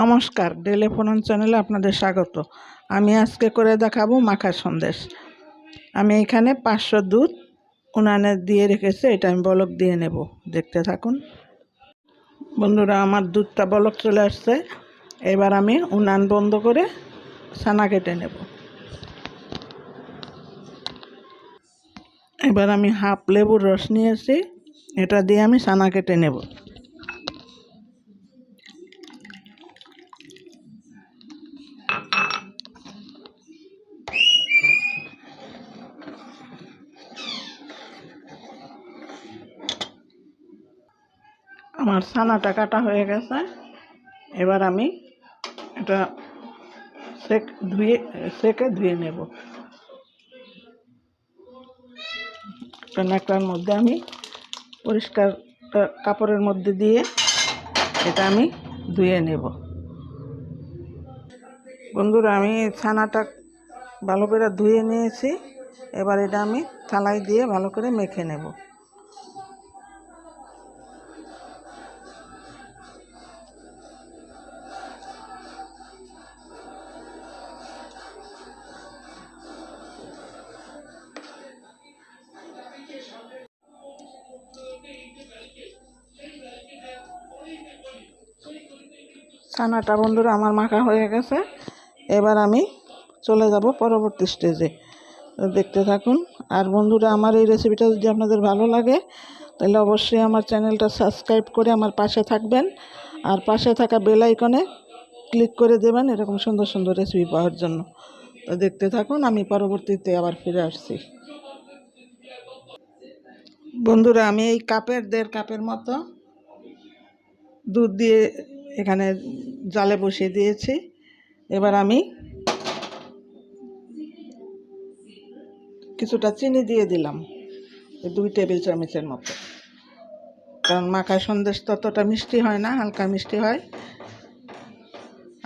নমস্কার ডেলে ফোনন চ্যানেলে আপনাদের স্বাগত। আমি আজকে করে দেখাবো মাখা সন্দেশ। আমি এখানে পাঁচশো দুধ উনানে দিয়ে রেখেছি, এটা আমি বলক দিয়ে নেব। দেখতে থাকুন। বন্ধুরা, আমার দুধটা বলক চলে আসছে। এবার আমি উনান বন্ধ করে ছানা কেটে নেব। এবার আমি হাফ লেবুর রস নিয়েছি, এটা দিয়ে আমি ছানা কেটে নেব। আমার ছানাটা কাটা হয়ে গেছে। এবার আমি এটা সেক ধুয়ে, সেকে ধুয়ে নেব। একটা মধ্যে আমি পরিষ্কার কাপড়ের মধ্যে দিয়ে এটা আমি ধুয়ে নেব। বন্ধুরা, আমি ছানাটা ভালো করে ধুয়ে নিয়েছি। এবার এটা আমি থালায় দিয়ে ভালো করে মেখে নেব। ছানাটা বন্ধুরা আমার মাখা হয়ে গেছে। এবার আমি চলে যাব পরবর্তী স্টেজে দেখতে থাকুন। আর বন্ধুরা, আমার এই রেসিপিটা যদি আপনাদের ভালো লাগে, তাহলে অবশ্যই আমার চ্যানেলটা সাবস্ক্রাইব করে আমার পাশে থাকবেন। আর পাশে থাকা বেল আইকনে ক্লিক করে দেবেন এরকম সুন্দর সুন্দর রেসিপি পাওয়ার জন্য। তো দেখতে থাকুন, আমি পরবর্তীতে আবার ফিরে আসছি। বন্ধুরা, আমি এই কাপের দেড় কাপের মতো দুধ দিয়ে এখানে জালে বসিয়ে দিয়েছি। এবার আমি কিছুটা চিনি দিয়ে দিলাম দুই টেবিল চামচের মতো। কারণ মাখা সন্দেশ ততটা মিষ্টি হয় না, হালকা মিষ্টি হয়।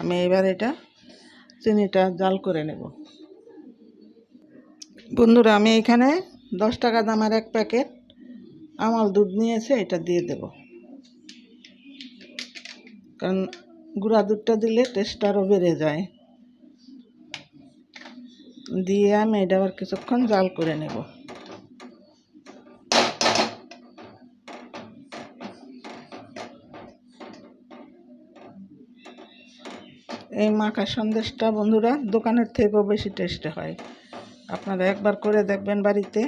আমি এবার এটা চিনিটা জাল করে নেব। বন্ধুরা, আমি এখানে দশ টাকা দামের এক প্যাকেট আমল দুধ নিয়েছে, এটা দিয়ে দেব। কারণ গুঁড়া দুধটা দিলে টেস্ট আরও বেড়ে যায়। দিয়ে আমি এটা আবার কিছুক্ষণ জাল করে নেব। এই মাখা সন্দেশটা বন্ধুরা দোকানের থেকেও বেশি টেস্টে হয়। আপনারা একবার করে দেখবেন বাড়িতে।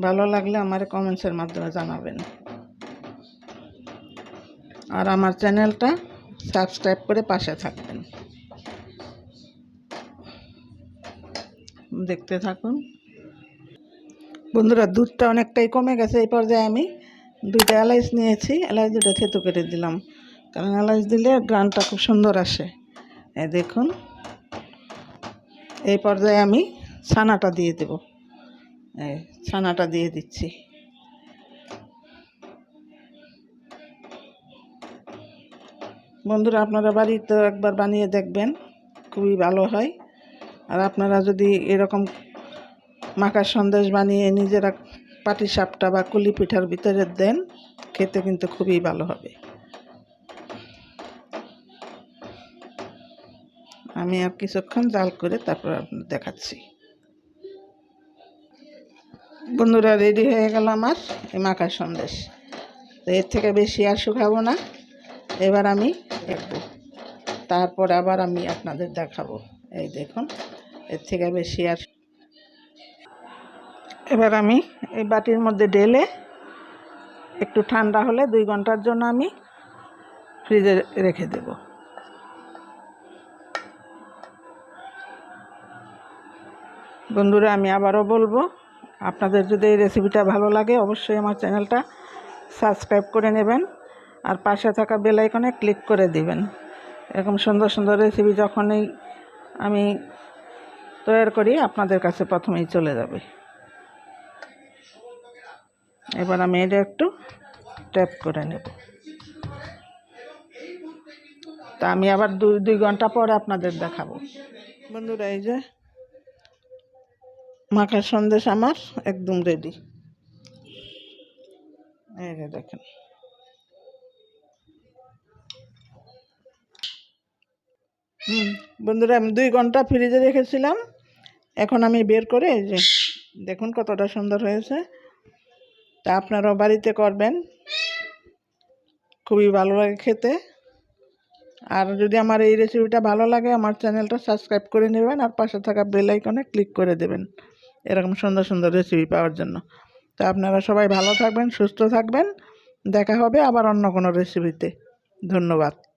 ভালো লাগলে আমার কমেন্টসের মাধ্যমে জানাবেন। আর আমার চ্যানেলটা সাবস্ক্রাইব করে পাশে থাকবেন। দেখতে থাকুন। বন্ধুরা, দুধটা অনেকটাই কমে গেছে এই পর্যায়ে আমি দুইটা এলাইচ নিয়েছি। এলাইচ দুটো থেতু কেটে দিলাম। কারণ এলাইচ দিলে গ্রানটা খুব সুন্দর আসে। এই দেখুন। এই পর্যায়ে আমি ছানাটা দিয়ে দেব। ছানাটা দিয়ে দিচ্ছি। বন্ধুরা, আপনারা বাড়িতে একবার বানিয়ে দেখবেন, খুবই ভালো হয়। আর আপনারা যদি এরকম মাখার সন্দেশ বানিয়ে নিজেরা পাটি সাপটা বা কুলি পিঠার ভিতরে দেন, খেতে কিন্তু খুবই ভালো হবে। আমি আর কিছুক্ষণ জাল করে তারপর আপনার দেখাচ্ছি। বন্ধুরা, রেডি হয়ে গেল আমার এই মাখার সন্দেশ। তো এর থেকে বেশি আর শুকাবো না। এবার আমি দেখব তারপর আবার আমি আপনাদের দেখাবো। এই দেখুন, এর থেকে বেশি আর এবার আমি এই বাটির মধ্যে ডেলে একটু ঠান্ডা হলে দুই ঘণ্টার জন্য আমি ফ্রিজে রেখে দেব। বন্ধুরা, আমি আবারও বলব, আপনাদের যদি এই রেসিপিটা ভালো লাগে, অবশ্যই আমার চ্যানেলটা সাবস্ক্রাইব করে নেবেন। আর পাশে থাকা বেল আইকনে ক্লিক করে দিবেন। এরকম সুন্দর সুন্দর রেসিপি যখনই আমি তৈরি করি, আপনাদের কাছে প্রথমেই চলে যাবে। এবার আমি এটা একটু ট্যাপ করে নেব। তা আমি আবার দুই দুই ঘণ্টা পরে আপনাদের দেখাবো। বন্ধুরা, এই যে মাখার সন্দেশ আমার একদম রেডি এই দেখেন। হুম। বন্ধুরা, আমি দুই ঘণ্টা ফ্রিজে রেখেছিলাম। এখন আমি বের করে যে দেখুন কতটা সুন্দর হয়েছে। তা আপনারাও বাড়িতে করবেন। খুবই ভালো লাগে খেতে। আর যদি আমার এই রেসিপিটা ভালো লাগে, আমার চ্যানেলটা সাবস্ক্রাইব করে নেবেন আর পাশে থাকা বেল আইকনে ক্লিক করে দেবেন। এরকম সুন্দর সুন্দর রেসিপি পাওয়ার জন্য। তো আপনারা সবাই ভালো থাকবেন, সুস্থ থাকবেন। দেখা হবে আবার অন্য কোনো রেসিপিতে ধন্যবাদ।